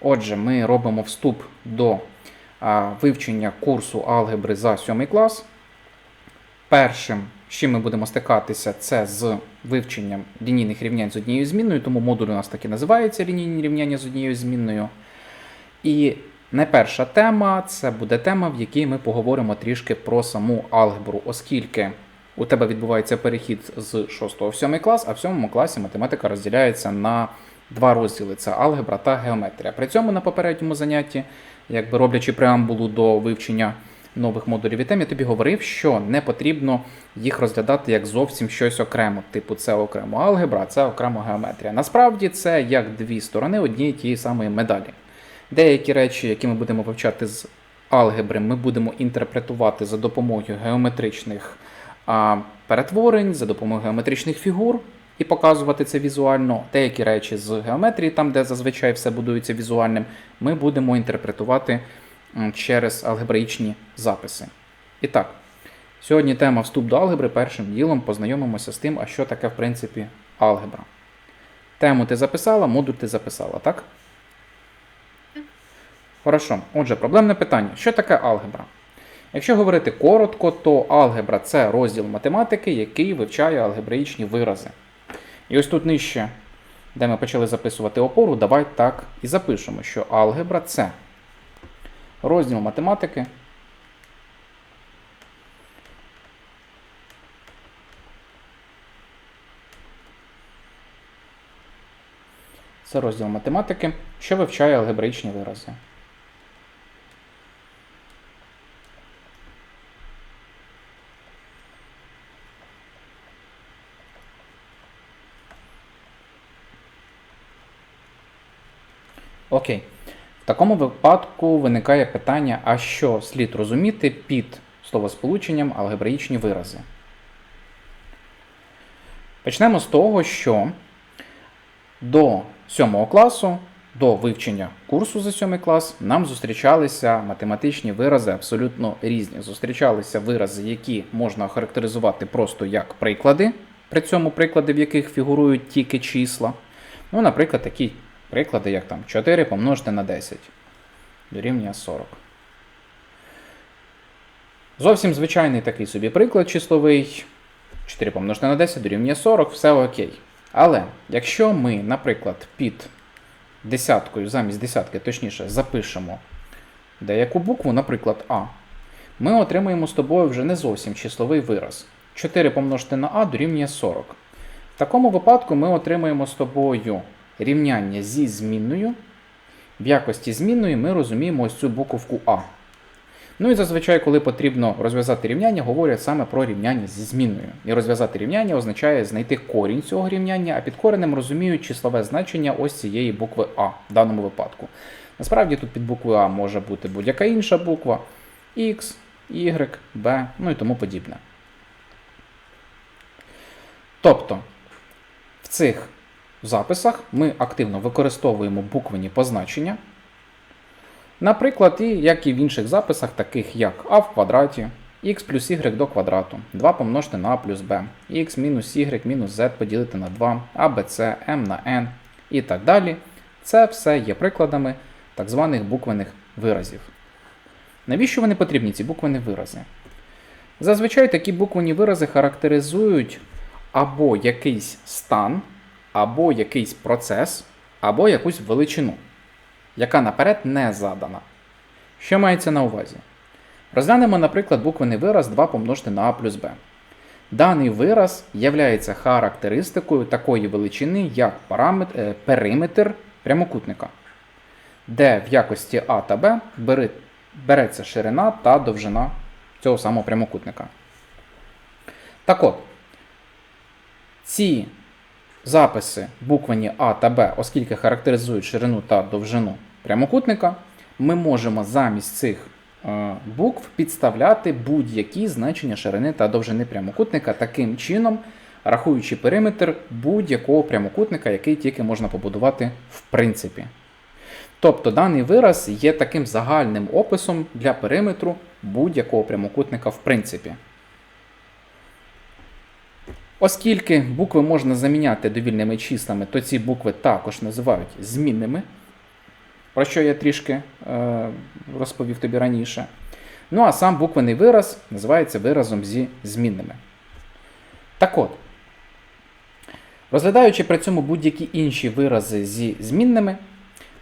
Отже, ми робимо вступ до вивчення курсу алгебри за 7 клас. Першим, з чим ми будемо стикатися, це з вивченням лінійних рівнянь з однією змінною, тому модуль у нас так і називається лінійні рівняння з однією змінною. І найперша тема це буде тема, в якій ми поговоримо трішки про саму алгебру, оскільки у тебе відбувається перехід з 6 в 7 клас, а в 7 класі математика розділяється на два розділи: це алгебра та геометрія. При цьому на попередньому занятті, якби роблячи преамбулу до вивчення нових модулів і тем, я тобі говорив, що не потрібно їх розглядати як зовсім щось окремо. Типу, це окремо алгебра, це окремо геометрія. Насправді це як дві сторони однієї тієї самої медалі. Деякі речі, які ми будемо вивчати з алгебри, ми будемо інтерпретувати за допомогою геометричних перетворень, за допомогою геометричних фігур і показувати це візуально. Деякі речі з геометрії, там де зазвичай все будується візуальним, ми будемо інтерпретувати через алгебраїчні записи. І так, сьогодні тема вступ до алгебри. Першим ділом познайомимося з тим, а що таке в принципі алгебра. Тему ти записала, модуль ти записала, так? Хорошо. Отже, проблемне питання: що таке алгебра? Якщо говорити коротко, то алгебра це розділ математики, який вивчає алгебраїчні вирази. І ось тут нижче, де ми почали записувати опору, давай так і запишемо, що алгебра це розділ математики. Це розділ математики, що вивчає алгебраїчні вирази. Окей. В такому випадку виникає питання, а що слід розуміти під словосполученням алгебраїчні вирази. Почнемо з того, що до 7 класу, до вивчення курсу за 7 клас, нам зустрічалися математичні вирази абсолютно різні. Зустрічалися вирази, які можна охарактеризувати просто як приклади, при цьому приклади, в яких фігурують тільки числа. Ну, наприклад, такі приклади, як там 4 помножити на 10 дорівнює 40. Зовсім звичайний такий собі приклад числовий. 4 помножити на 10 дорівнює 40, все окей. Але якщо ми, наприклад, під десяткою, замість десятки, точніше, запишемо деяку букву, наприклад, А, ми отримаємо з тобою вже не зовсім числовий вираз. 4 помножити на А дорівнює 40. В такому випадку ми отримаємо з тобою рівняння зі змінною. В якості змінної ми розуміємо ось цю буковку А. Ну і зазвичай, коли потрібно розв'язати рівняння, говорять саме про рівняння зі змінною. І розв'язати рівняння означає знайти корінь цього рівняння, а під коренем розуміють числове значення ось цієї букви А в даному випадку. Насправді тут під буквою А може бути будь-яка інша буква X, Y, B, ну і тому подібне. Тобто в цих записах ми активно використовуємо буквені позначення. Наприклад, і як і в інших записах, таких як а в квадраті, x плюс y до квадрату, 2 помножити на а плюс b, x мінус y мінус z поділити на 2, а, b, c, m на n і так далі. Це все є прикладами так званих буквених виразів. Навіщо вони потрібні, ці буквені вирази? Зазвичай такі буквені вирази характеризують або якийсь стан, або якийсь процес, або якусь величину яка наперед не задана. Що мається на увазі? Розглянемо, наприклад, буквений вираз 2 помножити на а плюс b. Даний вираз є характеристикою такої величини, як параметр, е, периметр прямокутника, де в якості А та Б береться ширина та довжина цього самого прямокутника. Так от, ці записи буквені А та Б, оскільки характеризують ширину та довжину прямокутника, ми можемо замість цих е, букв підставляти будь-які значення ширини та довжини прямокутника, таким чином, рахуючи периметр будь-якого прямокутника, який тільки можна побудувати в принципі. Тобто даний вираз є таким загальним описом для периметру будь-якого прямокутника в принципі. Оскільки букви можна заміняти довільними числами, то ці букви також називають змінними. про що я трішки е, розповів тобі раніше. Ну а сам буквений вираз називається виразом зі змінними. Так от, розглядаючи при цьому будь-які інші вирази зі змінними,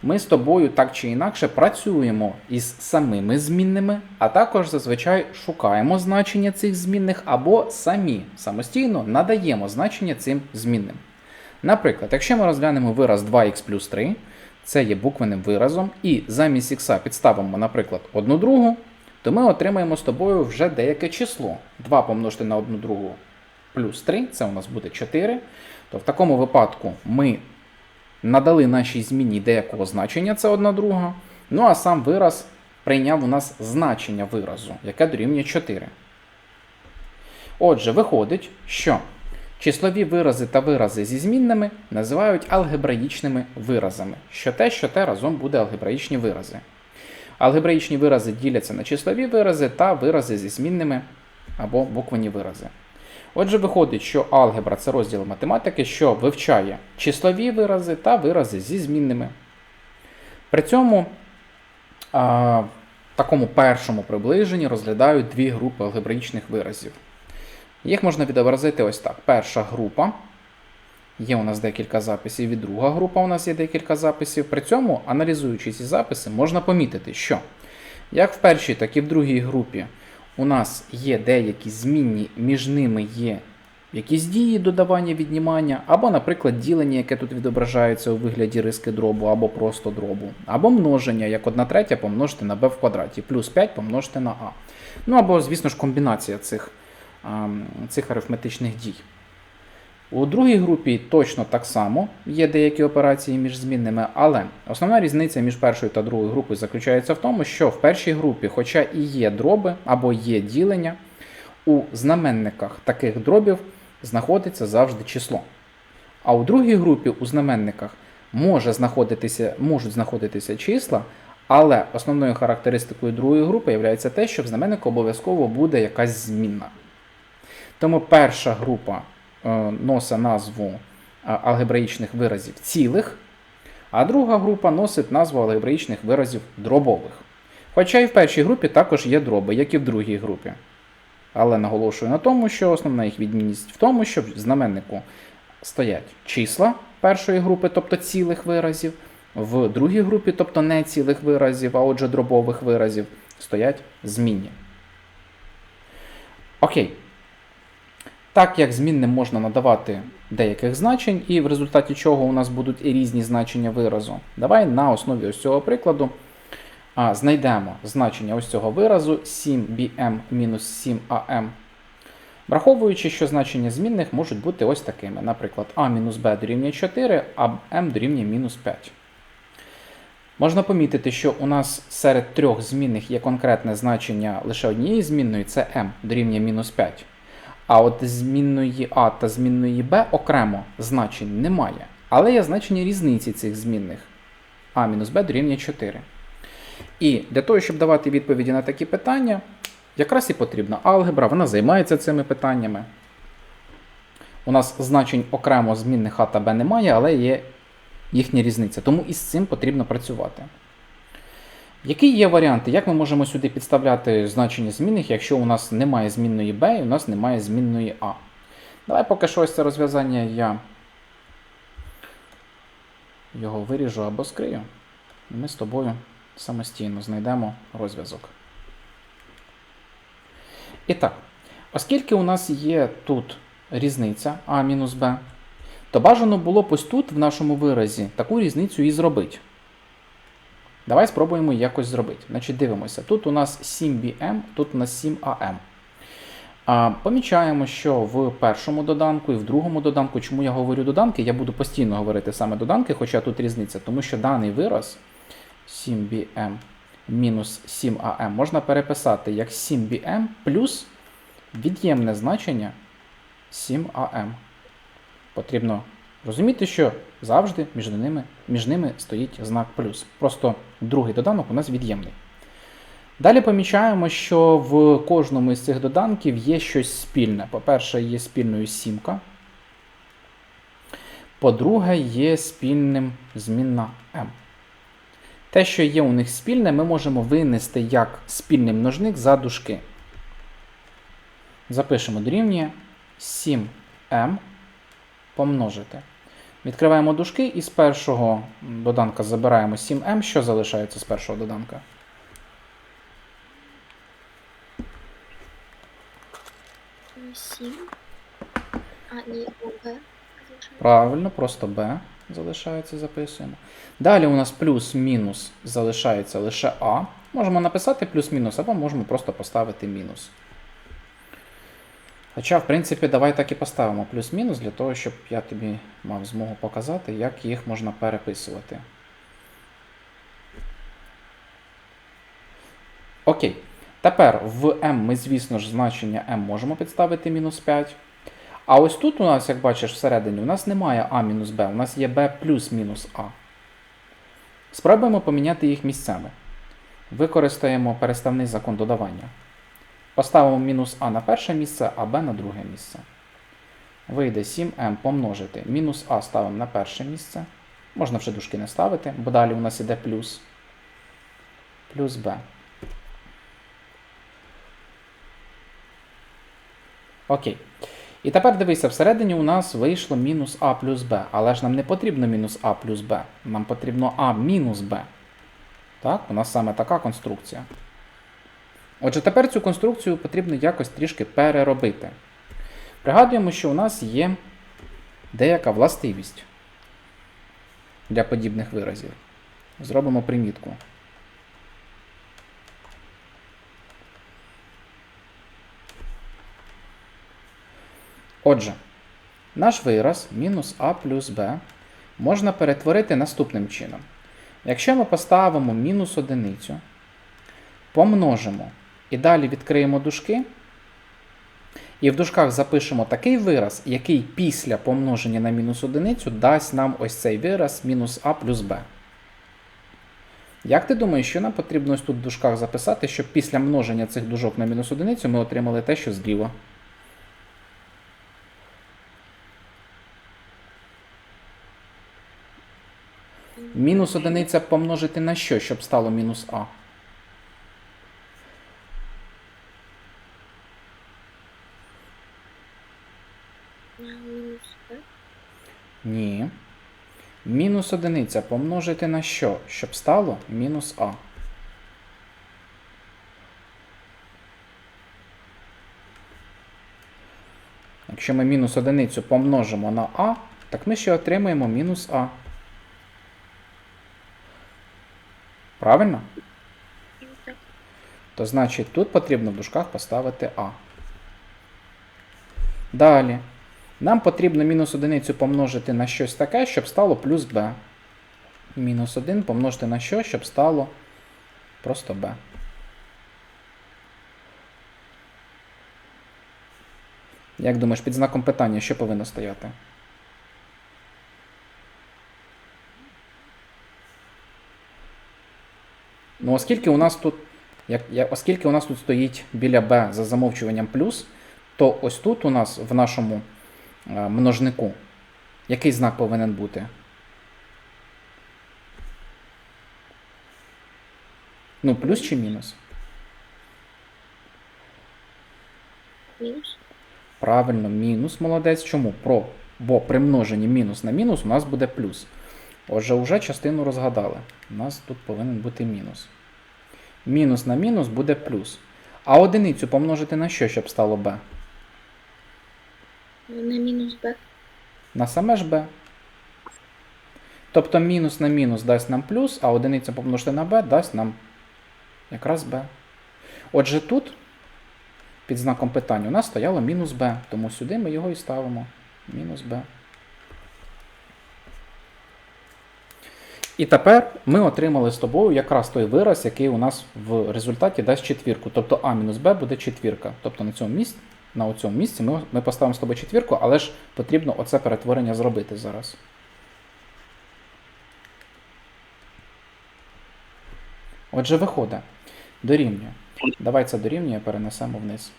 ми з тобою так чи інакше працюємо із самими змінними, а також зазвичай шукаємо значення цих змінних або самі самостійно надаємо значення цим змінним. Наприклад, якщо ми розглянемо вираз 2х плюс 3, це є буквенним виразом, і замість х підставимо, наприклад, 1 другу, то ми отримаємо з тобою вже деяке число. 2 помножити на 1 другу плюс 3, це у нас буде 4. То в такому випадку ми надали нашій зміні деякого значення, це 1 друга. Ну а сам вираз прийняв у нас значення виразу, яке дорівнює 4. Отже, виходить, що числові вирази та вирази зі змінними називають алгебраїчними виразами, що те, що те разом буде алгебраїчні вирази. Алгебраїчні вирази діляться на числові вирази та вирази зі змінними або буквені вирази. Отже, виходить, що алгебра це розділ математики, що вивчає числові вирази та вирази зі змінними. При цьому а, в такому першому приближенні розглядають дві групи алгебраїчних виразів. Їх можна відобразити ось так. Перша група. Є у нас декілька записів, і друга група у нас є декілька записів. При цьому, аналізуючи ці записи, можна помітити, що як в першій, так і в другій групі у нас є деякі змінні, між ними є якісь дії додавання, віднімання, або, наприклад, ділення, яке тут відображається у вигляді риски дробу, або просто дробу, або множення, як 1 третя помножити на b в квадраті, плюс 5 помножити на а. Ну або, звісно ж, комбінація цих, цих арифметичних дій. У другій групі точно так само є деякі операції між змінними, але основна різниця між першою та другою групою заключається в тому, що в першій групі, хоча і є дроби або є ділення, у знаменниках таких дробів знаходиться завжди число. А у другій групі у знаменниках може знаходитися, можуть знаходитися числа, але основною характеристикою другої групи є те, що в знаменнику обов'язково буде якась змінна. Тому перша група. Е, носить назву е, алгебраїчних виразів цілих, а друга група носить назву алгебраїчних виразів дробових. Хоча і в першій групі також є дроби, як і в другій групі. Але наголошую на тому, що основна їх відмінність в тому, що в знаменнику стоять числа першої групи, тобто цілих виразів, в другій групі, тобто не цілих виразів, а отже дробових виразів, стоять змінні. Окей. Так як змінним можна надавати деяких значень, і в результаті чого у нас будуть і різні значення виразу, давай на основі ось цього прикладу а, знайдемо значення ось цього виразу 7bm-7am. Враховуючи, що значення змінних можуть бути ось такими. Наприклад, a-b дорівнює 4, а m дорівнює мінус 5. Можна помітити, що у нас серед трьох змінних є конкретне значення лише однієї змінної, це m дорівнює мінус 5. А от змінної А та змінної Б окремо значень немає. Але є значення різниці цих змінних А мінус Б дорівнює 4. І для того, щоб давати відповіді на такі питання, якраз і потрібна алгебра, вона займається цими питаннями. У нас значень окремо змінних А та Б немає, але є їхня різниця. Тому із цим потрібно працювати. Які є варіанти? Як ми можемо сюди підставляти значення змінних, якщо у нас немає змінної b і у нас немає змінної a? Давай поки що ось це розв'язання я його виріжу або скрию. І ми з тобою самостійно знайдемо розв'язок. І так, оскільки у нас є тут різниця а b, то бажано було б ось тут в нашому виразі таку різницю і зробити. Давай спробуємо якось зробити. Значить, Дивимося, тут у нас 7BM, тут у нас 7AM. А, Помічаємо, що в першому доданку і в другому доданку, чому я говорю доданки, я буду постійно говорити саме доданки, хоча тут різниця, тому що даний вираз 7BM мінус 7AM можна переписати як 7BM плюс від'ємне значення 7AM. Потрібно Розумієте, що завжди між ними між ними стоїть знак плюс. Просто другий доданок у нас від'ємний. Далі помічаємо, що в кожному із цих доданків є щось спільне. По-перше, є спільною сімка. По-друге, є спільним змінна m. Те, що є у них спільне, ми можемо винести як спільний множник за дужки. Запишемо дорівнює 7m помножити. Відкриваємо дужки і з першого доданка забираємо 7m. Що залишається з першого доданка? А, ні, ОГ. Правильно, просто b залишається, записуємо. Далі у нас плюс-мінус залишається лише а. Можемо написати плюс-мінус, або можемо просто поставити мінус. Хоча, в принципі, давай так і поставимо плюс-мінус, для того, щоб я тобі мав змогу показати, як їх можна переписувати. Окей. Тепер в m ми, звісно ж, значення m можемо підставити мінус 5. А ось тут у нас, як бачиш, всередині, у нас немає а мінус b, у нас є b плюс мінус а. Спробуємо поміняти їх місцями. Використаємо переставний закон додавання. Поставимо мінус а на перше місце, а b на друге місце. Вийде 7m помножити. Мінус а ставимо на перше місце. Можна вже дужки не ставити, бо далі у нас іде плюс. Плюс b. Окей. І тепер дивися, всередині у нас вийшло мінус а плюс b, але ж нам не потрібно мінус а плюс b, нам потрібно а мінус b. Так, у нас саме така конструкція. Отже, тепер цю конструкцію потрібно якось трішки переробити. Пригадуємо, що у нас є деяка властивість для подібних виразів. Зробимо примітку. Отже, наш вираз мінус а плюс b можна перетворити наступним чином. Якщо ми поставимо мінус одиницю, помножимо і далі відкриємо дужки, і в дужках запишемо такий вираз, який після помноження на мінус одиницю дасть нам ось цей вираз мінус а плюс b. Як ти думаєш, що нам потрібно ось тут в дужках записати, щоб після множення цих дужок на мінус одиницю ми отримали те, що зліва? Мінус одиниця помножити на що, щоб стало мінус а? На мінус Б. Ні. Мінус одиниця помножити на що, щоб стало мінус а. Якщо ми мінус одиницю помножимо на а, так ми ще отримаємо мінус а. Правильно? То значить тут потрібно в дужках поставити А. Далі. Нам потрібно мінус одиницю помножити на щось таке, щоб стало плюс b. Мінус 1 помножити на що, щоб стало просто b. Як думаєш, під знаком питання, що повинно стояти? Ну, оскільки у нас тут, як, оскільки у нас тут стоїть біля b за замовчуванням плюс, то ось тут у нас в нашому множнику який знак повинен бути? Ну, плюс чи мінус? Мінус. Правильно, мінус молодець. Чому? Про. Бо при множенні мінус на мінус у нас буде плюс. Отже, вже частину розгадали. У нас тут повинен бути мінус. Мінус на мінус буде плюс. А одиницю помножити на що, щоб стало b? На мінус Б. На саме ж b. Тобто мінус на мінус дасть нам плюс, а одиниця помножити на b дасть нам якраз b. Отже, тут під знаком питання у нас стояло мінус b, тому сюди ми його і ставимо. Мінус b. І тепер ми отримали з тобою якраз той вираз, який у нас в результаті дасть четвірку. Тобто а мінус b буде четвірка. Тобто на цьому місці, на цьому місці ми, ми поставимо з тобою четвірку, але ж потрібно оце перетворення зробити зараз. Отже, виходить. Дорівнює. Давай це дорівнює, перенесемо вниз.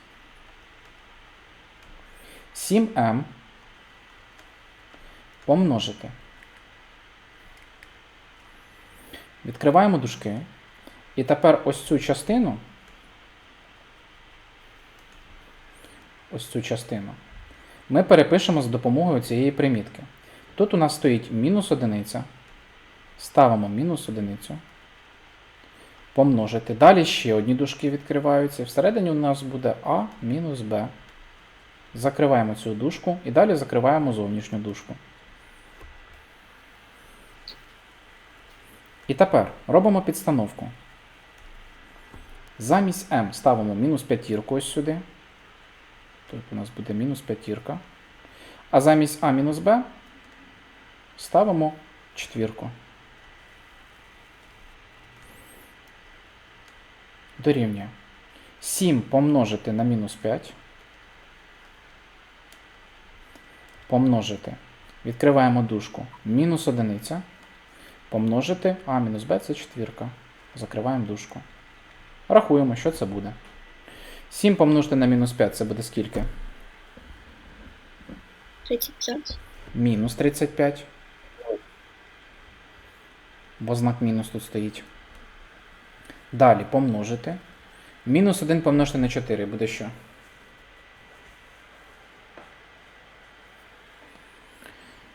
7m помножити Відкриваємо дужки. І тепер ось цю частину. Ось цю частину. Ми перепишемо за допомогою цієї примітки. Тут у нас стоїть мінус одиниця. Ставимо мінус одиницю. Помножити. Далі ще одні дужки відкриваються. Всередині у нас буде А мінус Б. Закриваємо цю дужку і далі закриваємо зовнішню дужку. І тепер робимо підстановку. Замість m ставимо мінус п'ятірку ось сюди. Тут у нас буде мінус п'ятірка. А замість а мінус b ставимо четвірку. Дорівнює. 7 помножити на мінус 5. Помножити. Відкриваємо дужку. Мінус одиниця. Помножити а мінус b це четвірка. Закриваємо дужку. Рахуємо, що це буде. 7 помножити на мінус 5 це буде скільки? 35. Мінус 35. Бо знак мінус тут стоїть. Далі помножити. Мінус 1 помножити на 4 буде що?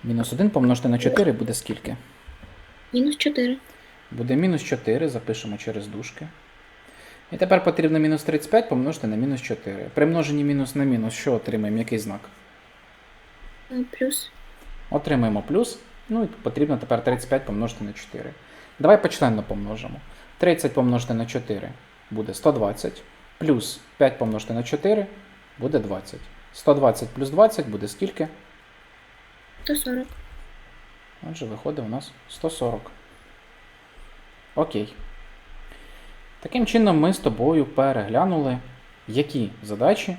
Мінус 1 помножити на 4 буде скільки? Мінус 4. Буде мінус 4, запишемо через дужки. І тепер потрібно мінус 35 помножити на мінус 4. При множенні мінус на мінус, що отримаємо? Який знак? е, Плюс Отримаємо плюс. Ну і потрібно тепер 35 помножити на 4. Давай почленно помножимо. 30 помножити на 4 буде 120. Плюс 5 помножити на 4 буде 20. 120 плюс 20 буде скільки? 140. Отже, виходить у нас 140. Окей. Таким чином, ми з тобою переглянули, які задачі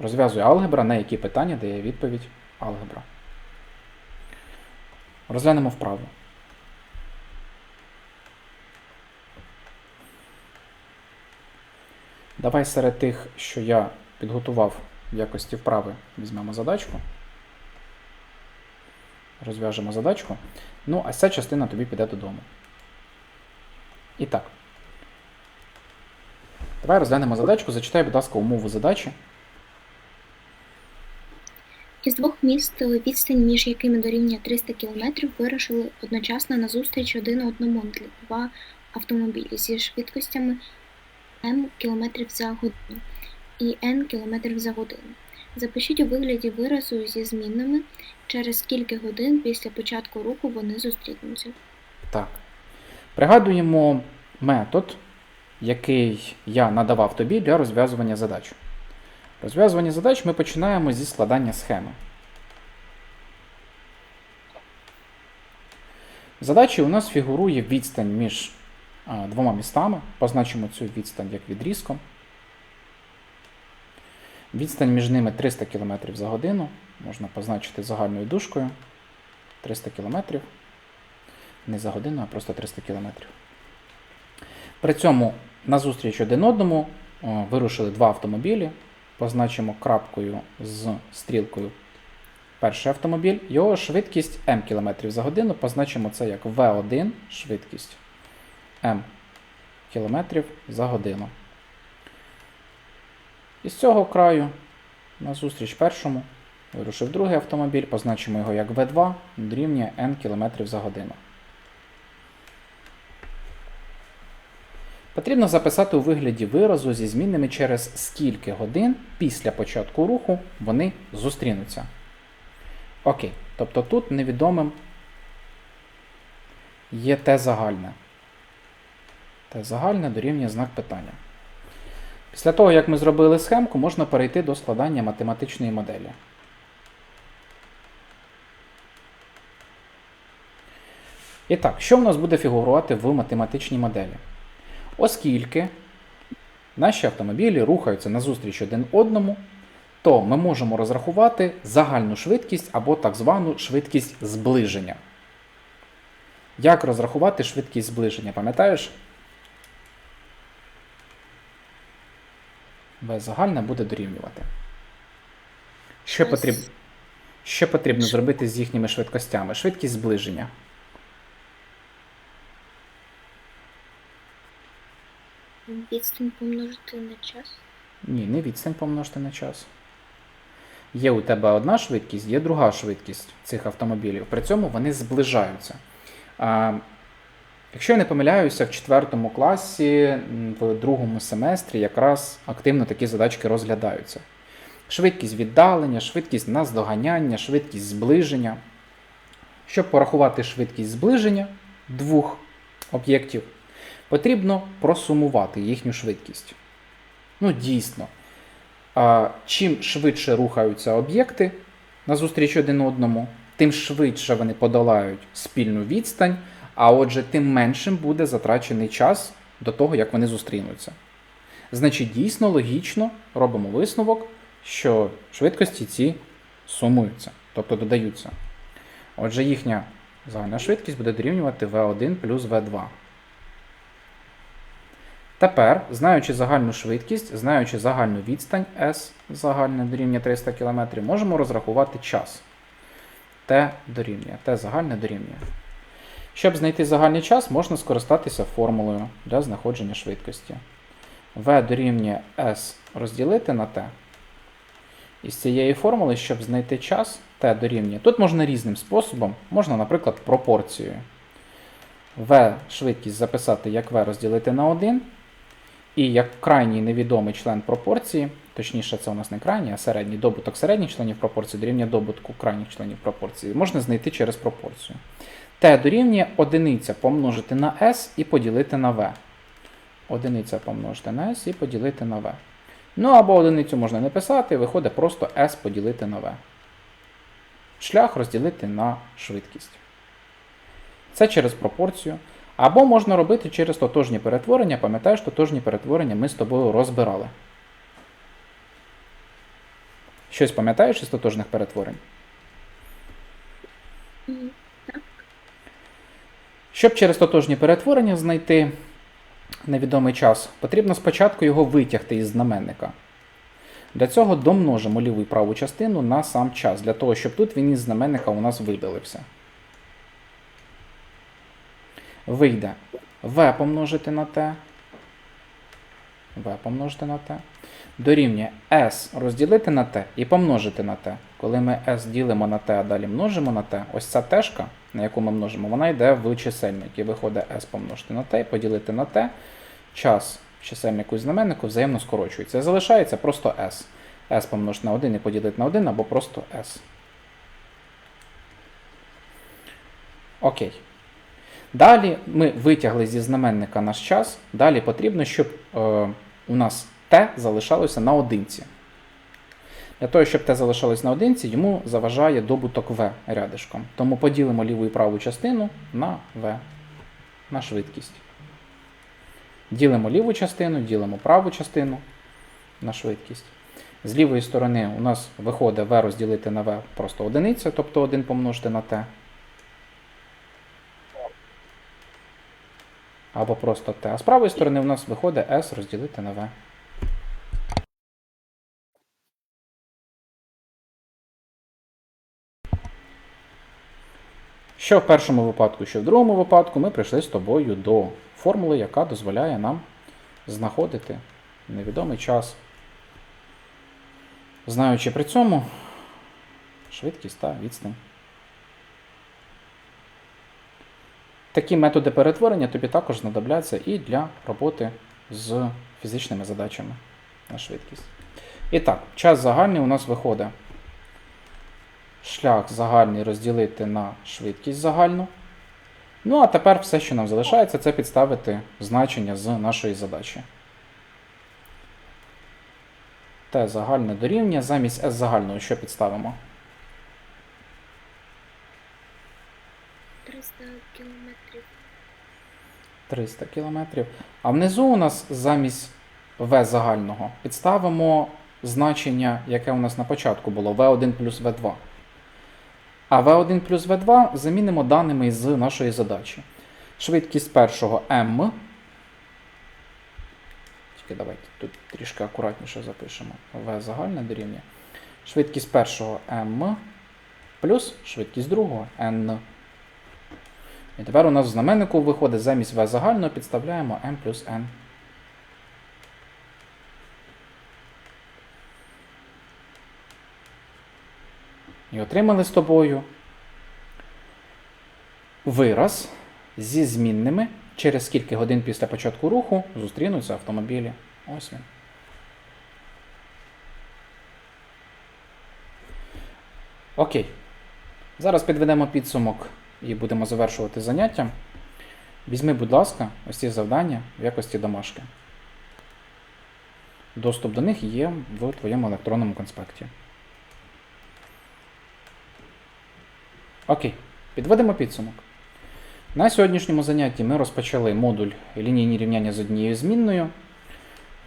розв'язує алгебра, на які питання дає відповідь алгебра. Розглянемо вправу. Давай серед тих, що я підготував в якості вправи, візьмемо задачку. Розв'яжемо задачку. Ну, а ця частина тобі піде додому. І так. Давай розглянемо задачку. Зачитай, будь ласка, умову задачі. Із двох міст відстань, між якими дорівнює 300 км, вирушили одночасно на зустріч один одному два автомобілі зі швидкостями m км за годину і n км за годину. Запишіть у вигляді виразу зі змінними, через скільки годин після початку руху вони зустрінуться. Так. Пригадуємо метод, який я надавав тобі для розв'язування задач. Розв'язування задач ми починаємо зі складання схеми. В задачі у нас фігурує відстань між двома містами. Позначимо цю відстань як відрізком. Відстань між ними 300 км за годину. Можна позначити загальною дужкою 300 км. Не за годину, а просто 300 км. При цьому назустріч один одному вирушили два автомобілі. Позначимо крапкою з стрілкою перший автомобіль. Його швидкість m км за годину. Позначимо це як V1 швидкість m км за годину. І з цього краю назустріч першому вирушив другий автомобіль, позначимо його як V2 дорівнює n км за годину. Потрібно записати у вигляді виразу зі змінними через скільки годин після початку руху вони зустрінуться. Окей. Тобто тут невідомим є те загальне. Те загальне дорівнює знак питання. Після того, як ми зробили схемку, можна перейти до складання математичної моделі. І так, що в нас буде фігурувати в математичній моделі? Оскільки наші автомобілі рухаються назустріч один одному, то ми можемо розрахувати загальну швидкість або так звану швидкість зближення. Як розрахувати швидкість зближення, пам'ятаєш? В загальне буде дорівнювати. Що, Ось. потріб... що потрібно зробити з їхніми швидкостями? Швидкість зближення. Відстань помножити на час. Ні, не відстань помножити на час. Є у тебе одна швидкість, є друга швидкість цих автомобілів. При цьому вони зближаються. А, якщо я не помиляюся, в четвертому класі, в другому семестрі якраз активно такі задачки розглядаються. Швидкість віддалення, швидкість наздоганяння, швидкість зближення. Щоб порахувати швидкість зближення двох об'єктів, потрібно просумувати їхню швидкість. Ну, дійсно. Чим швидше рухаються об'єкти назустріч один одному, тим швидше вони подолають спільну відстань, а отже, тим меншим буде затрачений час до того, як вони зустрінуться. Значить, дійсно логічно робимо висновок, що швидкості ці сумуються, тобто додаються. Отже, їхня загальна швидкість буде дорівнювати v1 плюс v2. Тепер, знаючи загальну швидкість, знаючи загальну відстань S загальне дорівнює 300 км, можемо розрахувати час. T дорівнює, T загальне дорівнює. Щоб знайти загальний час, можна скористатися формулою для знаходження швидкості. V дорівнює S розділити на T. Із цієї формули, щоб знайти час, T дорівнює. Тут можна різним способом, можна, наприклад, пропорцією. V швидкість записати як V розділити на 1. І як крайній невідомий член пропорції, точніше, це у нас не крайній, а середній добуток середніх членів пропорції дорівнює добутку крайніх членів пропорції, можна знайти через пропорцію. T дорівнює одиниця помножити на S і поділити на V. Одиниця помножити на S і поділити на V. Ну або одиницю можна не писати, виходить просто S поділити на V. Шлях розділити на швидкість. Це через пропорцію. Або можна робити через тотожні перетворення. Пам'ятаєш, тотожні перетворення ми з тобою розбирали. Щось пам'ятаєш із тотожних перетворень? Щоб через тотожні перетворення знайти невідомий час, потрібно спочатку його витягти із знаменника. Для цього домножимо ліву і праву частину на сам час, для того, щоб тут він із знаменника у нас видалився. Вийде v помножити на t. v помножити на t. Дорівнює s розділити на t і помножити на t. Коли ми s ділимо на t, а далі множимо на t, ось ця тежка, на яку ми множимо, вона йде в чисельник. І виходить s помножити на t і поділити на t. Час чисельнику і знаменнику взаємно скорочується. Залишається просто s. s помножити на 1 і поділити на 1 або просто s. Окей. Далі ми витягли зі знаменника наш час. Далі потрібно, щоб е, у нас t залишалося на одинці. Для того, щоб t залишалось на одинці, йому заважає добуток v рядишком. Тому поділимо ліву і праву частину на v, на швидкість. Ділимо ліву частину, ділимо праву частину на швидкість. З лівої сторони у нас виходить v розділити на v просто одиниця, тобто 1 помножити на t. Або просто t. А з правої сторони у нас виходить s розділити на v. Що в першому випадку, що в другому випадку, ми прийшли з тобою до формули, яка дозволяє нам знаходити невідомий час, знаючи при цьому швидкість та відстань. Такі методи перетворення тобі також знадобляться і для роботи з фізичними задачами на швидкість. І так, час загальний у нас виходить шлях загальний розділити на швидкість загальну. Ну, а тепер все, що нам залишається, це підставити значення з нашої задачі. Т загальне дорівнює замість С загального, що підставимо? 300 кілометрів. 300 км. А внизу у нас замість В загального підставимо значення, яке у нас на початку було V1 плюс V2. А V1 плюс V2 замінимо даними з нашої задачі. Швидкість першого m. Тільки давайте тут трішки акуратніше запишемо. V загальне дорівнює. Швидкість першого m плюс швидкість другого n. І тепер у нас в знаменнику виходить замість v загального, підставляємо m плюс n. І отримали з тобою вираз зі змінними, через скільки годин після початку руху зустрінуться автомобілі. Ось він. Окей. Зараз підведемо підсумок і будемо завершувати заняття. Візьми, будь ласка, ось ці завдання в якості домашки. Доступ до них є в твоєму електронному конспекті. Окей, підведемо підсумок. На сьогоднішньому занятті ми розпочали модуль лінійні рівняння з однією змінною,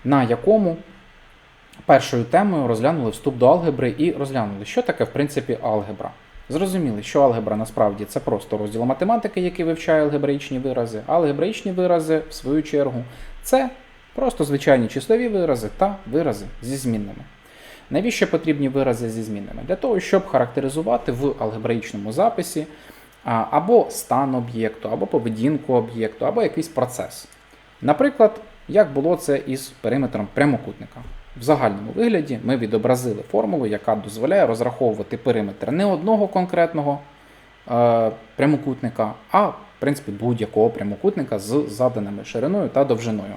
на якому першою темою розглянули вступ до алгебри і розглянули, що таке, в принципі, алгебра. Зрозуміли, що алгебра насправді це просто розділ математики, який вивчає алгебраїчні вирази, алгебраїчні вирази, в свою чергу, це просто звичайні числові вирази та вирази зі змінними. Навіщо потрібні вирази зі змінними? Для того, щоб характеризувати в алгебраїчному записі або стан об'єкту, або поведінку об'єкту, або якийсь процес. Наприклад, як було це із периметром прямокутника. В загальному вигляді ми відобразили формулу, яка дозволяє розраховувати периметр не одного конкретного е, прямокутника, а в принципі будь-якого прямокутника з заданими шириною та довжиною.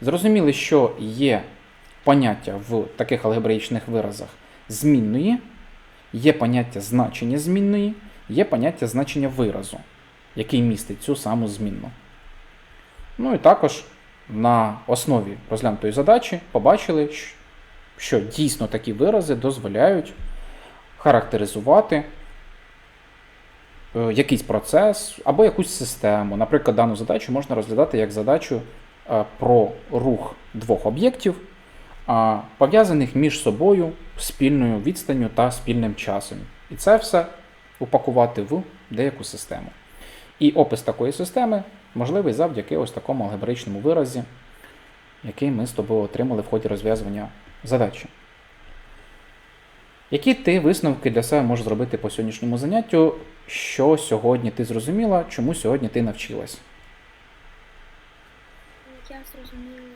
Зрозуміли, що є поняття в таких алгебраїчних виразах змінної, є поняття значення змінної, є поняття значення виразу, який містить цю саму змінну. Ну і також на основі розглянутої задачі побачили, що дійсно такі вирази дозволяють характеризувати е, якийсь процес або якусь систему. Наприклад, дану задачу можна розглядати як задачу е, про рух двох об'єктів, пов'язаних між собою спільною відстанню та спільним часом. І це все упакувати в деяку систему. І опис такої системи можливий завдяки ось такому алгебраїчному виразі, який ми з тобою отримали в ході розв'язування задачі. Які ти висновки для себе можеш зробити по сьогоднішньому заняттю? Що сьогодні ти зрозуміла, чому сьогодні ти навчилась? Я зрозуміла,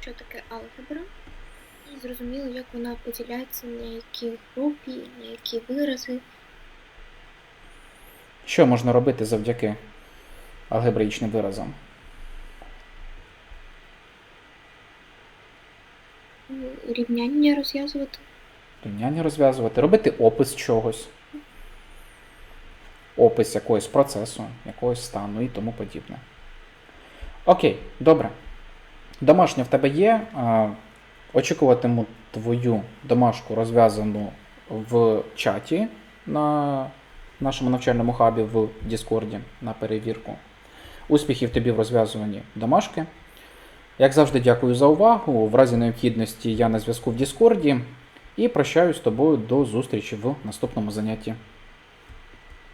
що таке алгебра, і зрозуміла, як вона поділяється на які групи, на які вирази. Що можна робити завдяки алгебраїчним виразам? Ну, Рівняння розв'язувати. Рівняння розв'язувати, робити опис чогось, опис якогось процесу, якогось стану і тому подібне. Окей, добре. Домашня в тебе є. Очікуватиму твою домашку розв'язану в чаті на нашому навчальному хабі в Діскорді на перевірку. Успіхів тобі в розв'язуванні домашки. Як завжди, дякую за увагу. В разі необхідності я на зв'язку в Діскорді і прощаюсь з тобою до зустрічі в наступному занятті.